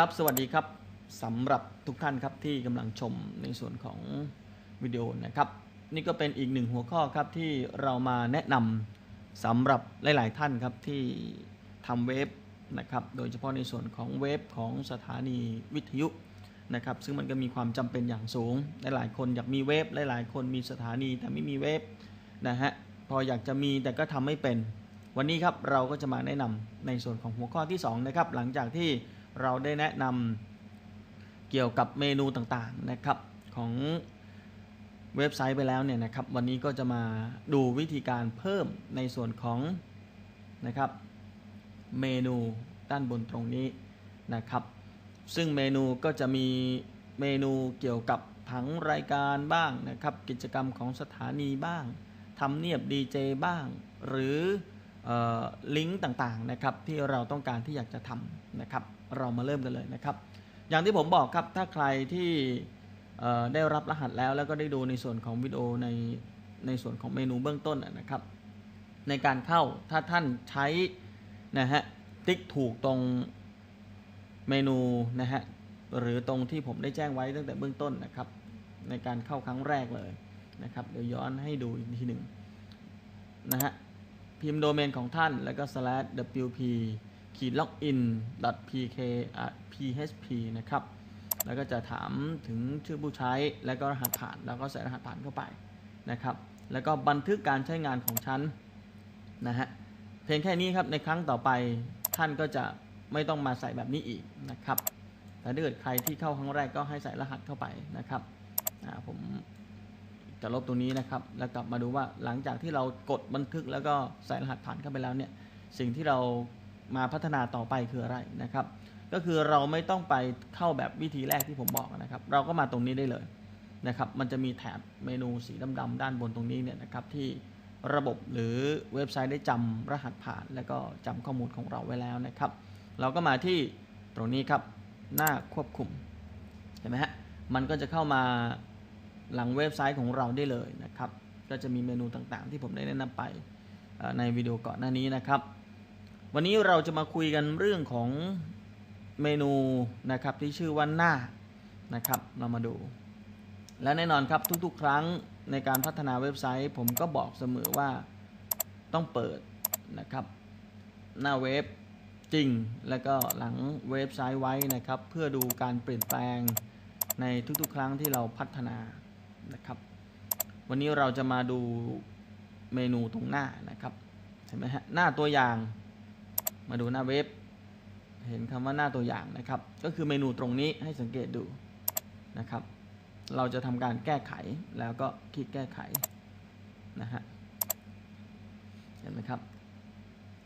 ครับสวัสดีครับสำหรับทุกท่านครับที่กำลังชมในส่วนของวิดีโอนะครับ นี่ก็เป็นอีกหนึ่งหัวข้อครับที่เรามาแนะนำสำหรับหลาย ๆ ท่านครับที่ทำเว็บนะครับ โดยเฉพาะในส่วนของเว็บของสถานีวิทยุนะครับ ซึ่งมันก็มีความจำเป็นอย่างสูงหลายๆคนอยากมีเว็บหลายๆ คนมีสถานีแต่ไม่มีเว็บนะฮะพออยากจะมีแต่ก็ทำไม่เป็น วันนี้ครับเราก็จะมาแนะนำในส่วนของหัวข้อที่ 2 นะครับ หลังจากที่ เราได้แนะนำเกี่ยวกับเมนูต่างๆนะครับของเว็บไซต์ไปแล้วเนี่ยนะครับวันนี้ก็จะมาดูวิธีการเพิ่มในส่วนของนะครับเมนูด้านบนตรงนี้นะครับ ซึ่งเมนูก็จะมีเมนูเกี่ยวกับผังรายการบ้างนะครับ กิจกรรมของสถานีบ้างทำเนียบดีเจบ้าง หรือลิงก์ต่างๆนะครับที่เราต้องการที่อยากจะทำนะครับ เรามาเริ่มกันเลยนะครับ อย่างที่ผมบอกครับถ้าใครที่ได้รับรหัสแล้วแล้วก็ได้ดูในส่วนของวิดีโอในในส่วนของเมนูเบื้องต้นนะครับ ในการเข้าถ้าท่านใช้นะฮะติ๊กถูกตรงเมนูนะฮะหรือตรงที่ผมได้แจ้งไว้ตั้งแต่เบื้องต้นนะครับ ในการเข้าครั้งแรกเลยนะครับเดี๋ยวย้อนให้ดูอีกทีหนึ่งนะฮะพิมพ์โดเมนของท่านแล้วก็ slash wp ขีด login pk php นะครับ แล้วก็จะถามถึงชื่อผู้ใช้แล้วก็รหัสผ่าน แล้วก็ใส่รหัสผ่านเข้าไปนะครับ แล้วก็บันทึกการใช้งานของฉันนะฮะเพียงแค่นี้ครับในครั้งต่อไปท่านก็จะไม่ต้องมาใส่แบบนี้อีกนะครับ แต่ถ้าเกิดใครที่เข้าครั้งแรกก็ให้ใส่รหัสเข้าไปนะครับผมจะลบตรงนี้นะครับ แล้วกลับมาดูว่าหลังจากที่เรากดบันทึกแล้วก็ใส่รหัสผ่านเข้าไปแล้วเนี่ย สิ่งที่เรา มาพัฒนาต่อไปคืออะไรนะครับ ก็คือเราไม่ต้องไปเข้าแบบวิธีแรกที่ผมบอกนะครับ เราก็มาตรงนี้ได้เลยนะครับ มันจะมีแถบเมนูสีดำๆด้านบนตรงนี้เนี่ยนะครับที่ระบบหรือเว็บไซต์ได้จำรหัสผ่าน แล้วก็จำข้อมูลของเราไว้แล้วนะครับ เราก็มาที่ตรงนี้ครับหน้าควบคุมเห็นไหมฮะมันก็จะเข้ามาหลังเว็บไซต์ของเราได้เลยนะครับ ก็จะมีเมนูต่างๆ ที่ผมได้แนะนำไปในวิดีโอก่อนหน้านี้นะครับ วันนี้เราจะมาคุยกันเรื่องของเมนูนะครับที่ชื่อว่าหน้านะครับ เรามาดู และแน่นอนครับทุกๆ ครั้งในการพัฒนาเว็บไซต์ ผมก็บอกเสมอว่าต้องเปิดนะครับ หน้าเว็บจริง แล้วก็หลังเว็บไซต์ไว้นะครับ เพื่อดูการเปลี่ยนแปลงในทุกๆ ครั้งที่เราพัฒนานะครับ วันนี้เราจะมาดูเมนูตรงหน้านะครับเห็นไหมฮะหน้าตัวอย่าง มาดูหน้าเว็บ เห็นคำว่าหน้าตัวอย่างนะครับ ก็คือเมนูตรงนี้ให้สังเกตดูนะครับ เราจะทำการแก้ไขแล้วก็คลิกแก้ไขนะฮะเห็นไหมครับ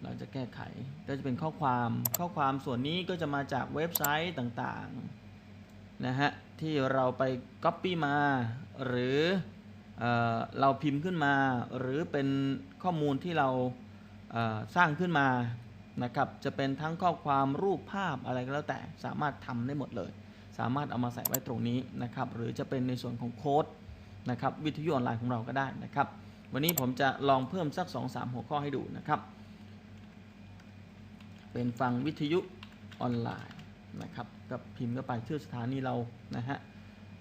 เราจะแก้ไขก็จะเป็นข้อความข้อความส่วนนี้ก็จะมาจากเว็บไซต์ต่างๆนะฮะที่เราไป Copy มาหรือเอเราพิมพ์ขึ้นมา หรือเป็นข้อมูลที่เราสร้างขึ้นมา นะครับจะเป็นทั้งข้อความรูปภาพอะไรก็แล้วแต่สามารถทำได้หมดเลย สามารถเอามาใส่ไว้ตรงนี้นะครับหรือจะเป็นในส่วนของโค้ดนะครับวิทยุออนไลน์ของเราก็ได้นะครับ วันนี้ผมจะลองเพิ่มสัก 2-3 หัวข้อให้ดูนะครับ เป็นฟังวิทยุออนไลน์นะครับกับพิมพ์เข้าไปชื่อสถานีเรานะฮะ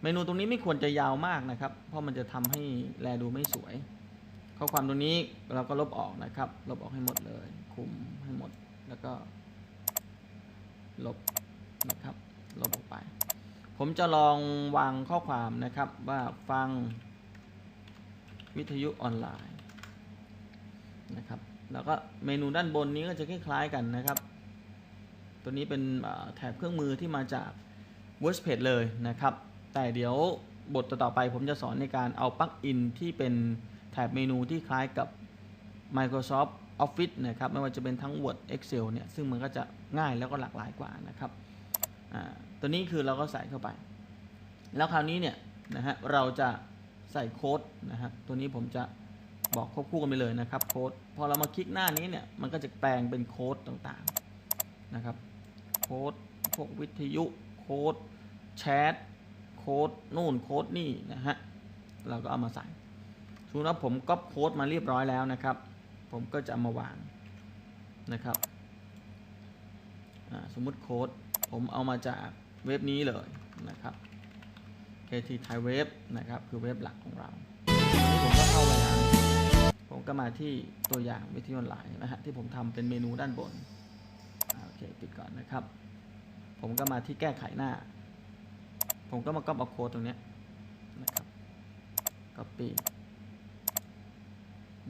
เมนูตรงนี้ไม่ควรจะยาวมากนะครับ เพราะมันจะทำให้แลดูไม่สวย ข้อความตรงนี้เราก็ลบออกนะครับ ลบออกให้หมดเลย คุมให้หมด แล้วก็ลบนะครับ ลบออกไป ผมจะลองวางข้อความนะครับว่าฟังวิทยุออนไลน์นะครับ แล้วก็เมนูด้านบนนี้ก็จะคล้ายๆกันนะครับ ตัวนี้เป็นแถบเครื่องมือที่มาจาก WordPress เลยนะครับ แต่เดี๋ยวบทต่อไปผมจะสอนในการเอาปลั๊กอินที่เป็นแถบเมนูที่คล้ายกับ Microsoft Office นะครับไม่ว่าจะเป็นทั้ง Word Excel เนี่ยซึ่งมันก็จะง่ายแล้วก็หลากหลายกว่านะครับตัวนี้คือเราก็ใส่เข้าไป แล้วคราวนี้เนี่ยนะฮะเราจะใส่โค้ดนะฮะตัวนี้ผมจะบอกควบคู่กันไปเลยนะครับโค้ดพอเรามาคลิกหน้านี้เนี่ยมันก็จะแปลงเป็นโค้ดต่างๆนะครับโค้ดพวกวิทยุโค้ดแชทโค้ดนู่นโค้ดนี่นะฮะเราก็เอามาใส่สมมติว่าผมก๊อปโค้ดมาเรียบร้อยแล้วนะครับ ผมก็จะมาวางนะครับสมมุติโค้ดผมเอามาจากเว็บนี้เลยนะครับ KT Thai Web นะครับ คือเว็บหลักของเราทีนี้ผมก็เข้าไปหาผมก็มาที่ตัวอย่างวิทยุออนไลน์นะฮะที่ผมทำเป็นเมนูด้านบนโอเคปิดก่อนนะครับ ผมก็มาที่แก้ไขหน้า ผมก็มาก๊อปเอาโค้ดตรงนี้นะครับ copy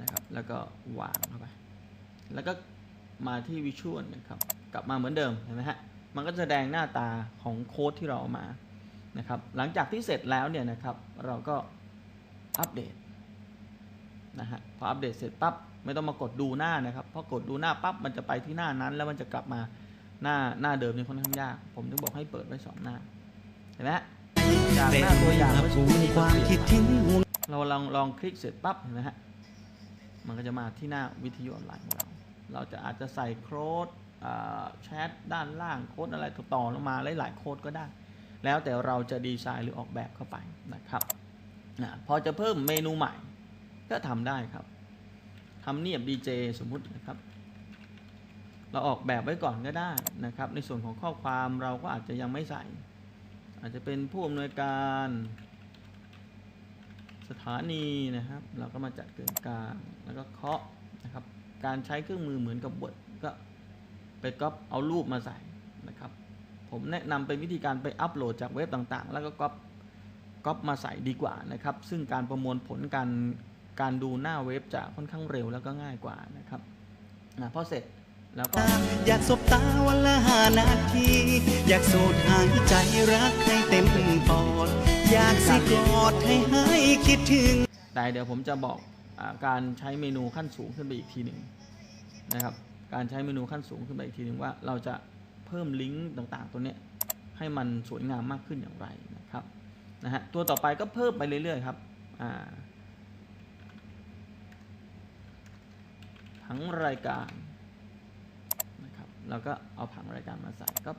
นะครับ แล้วก็วางเข้าไป แล้วก็มาที่วิชวลนะครับ กลับมาเหมือนเดิมเห็นไหมฮะ มันก็จะแสดงหน้าตาของโค้ดที่เราเอามานะครับ หลังจากที่เสร็จแล้วเนี่ยนะครับ เราก็อัปเดตนะฮะ พออัปเดตเสร็จปั๊บไม่ต้องมากดดูหน้านะครับเพราะกดดูหน้าปั๊บมันจะไปที่หน้านั้น แล้วมันจะกลับมาหน้าหน้าเดิมนี่ค่อนข้างยาก ผมถึงบอกให้เปิดไว้สองหน้า เห็นไหมฮะจากหน้าตัวอย่างเมื่อสักครู่นี้ก็ความเปลี่คิยดนถึงเราลองลองคลิกเสร็จปั๊บเห็นไหมฮะ มันก็จะมาที่หน้าวิทยุออนไลน์ของเรา เราจะอาจจะใส่โค้ดแชทด้านล่างโค้ดอะไรต่อๆลงมาหลายๆโค้ดก็ได้ แล้วแต่เราจะดีไซน์หรือออกแบบเข้าไปนะครับนะพอจะเพิ่มเมนูใหม่ก็ทำได้ครับทำเนียบ DJ สมมุตินะครับ เราออกแบบไว้ก่อนก็ได้นะครับ ในส่วนของข้อความเราก็อาจจะยังไม่ใส่ อาจจะเป็นผู้อำนวยการ สถานีนะครับ เราก็มาจัดเกินกลางแล้วก็เคาะนะครับ การใช้เครื่องมือเหมือนกับบทก็ไปก๊อปเอารูปมาใส่นะครับ ผมแนะนำเป็นวิธีการไปอัปโหลดจากเว็บต่างๆ แล้วก็ก๊อปก๊อปมาใส่ดีกว่านะครับ ซึ่งการประมวลผลการการดูหน้าเว็บจะค่อนข้างเร็วแล้วก็ง่ายกว่านะครับนะพอเสร็จ แล้วก็อยากสบตาวันละห้านาที อยากสูดหายใจรักให้เต็มปอด อยากสิกอดให้หายคิดถึง แต่เดี๋ยวผมจะบอกอาการใช้เมนูขั้นสูงขึ้นไปอีกทีหนึ่งนะครับ การใช้เมนูขั้นสูงขึ้นไปอีกทีหนึ่งว่าเราจะเพิ่มลิงก์ต่างๆ ตัวเนี้ยให้มันสวยงามมากขึ้นอย่างไรนะครับนะฮะตัวต่อไปก็เพิ่มไปเรื่อยๆครับอ่าผังรายการ นะครับแล้วก็เอาผังรายการมาใส่ก็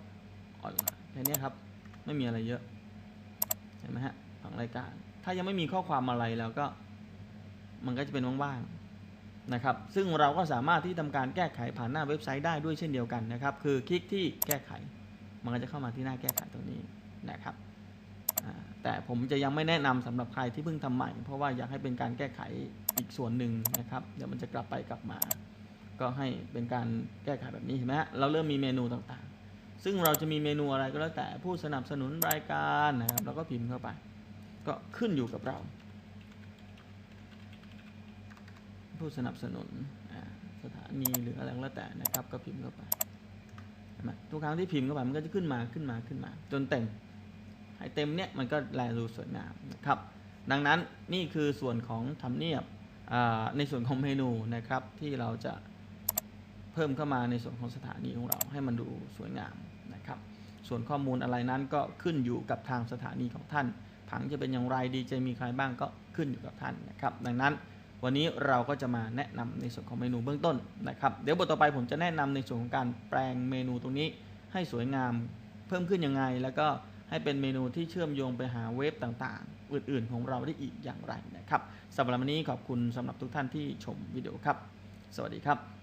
ออนไลน์แค่นี้ครับ ไม่มีอะไรเยอะเห็นไหมฮะผังรายการ ถ้ายังไม่มีข้อความอะไรแล้วก็ มันก็จะเป็นว่างๆนะครับ ซึ่งเราก็สามารถที่ทำการแก้ไขผ่านหน้าเว็บไซต์ได้ด้วยเช่นเดียวกันนะครับ คือคลิกที่แก้ไข มันก็จะเข้ามาที่หน้าแก้ไขตรงนี้นะครับแต่ผมจะยังไม่แนะนำสำหรับใครที่เพิ่งทำใหม่ เพราะว่าอยากให้เป็นการแก้ไขอีกส่วนหนึ่งนะครับ เดี๋ยวมันจะกลับไปกลับมา ก็ให้เป็นการแก้ไขแบบนี้เห็นไหมฮะเราเริ่มมีเมนูต่างๆ ซึ่งเราจะมีเมนูอะไรก็แล้วแต่ผู้สนับสนุนรายการนะครับเราก็พิมพ์เข้าไป ก็ขึ้นอยู่กับเรา ผู้สนับสนุนสถานีหรืออะไรก็แล้วแต่นะครับ ก็พิมพ์เข้าไปทุกครั้งที่พิมพ์เข้าไปมันก็จะขึ้นมาขึ้นมาขึ้นมา จนเต็มให้เต็มเนี้ยมันก็แลดูสวยงามนะครับ ดังนั้นนี่คือส่วนของทำเนียบในส่วนของเมนูนะครับที่เราจะ พิ่มเข้ามาในส่วนของสถานีของเราให้มันดูสวยงามนะครับ ส่วนข้อมูลอะไรนั้นก็ขึ้นอยู่กับทางสถานีของท่าน ผังจะเป็นอย่างไรดีเจมีใครบ้างก็ขึ้นอยู่กับท่านนะครับ ดังนั้นวันนี้เราก็จะมาแนะนำในส่วนของเมนูเบื้องต้นนะครับ เดี๋ยวบทต่อไปผมจะแนะนำในส่วนของการแปลงเมนูตรงนี้ให้สวยงามเพิ่มขึ้นยังไง แล้วก็ให้เป็นเมนูที่เชื่อมโยงไปหาเว็บต่างๆ อื่นๆของเราได้อีกอย่างไรนะครับสำหรับวันนี้ขอบคุณสำหรับทุกท่านที่ชมวิดีโอครับ สวัสดีครับ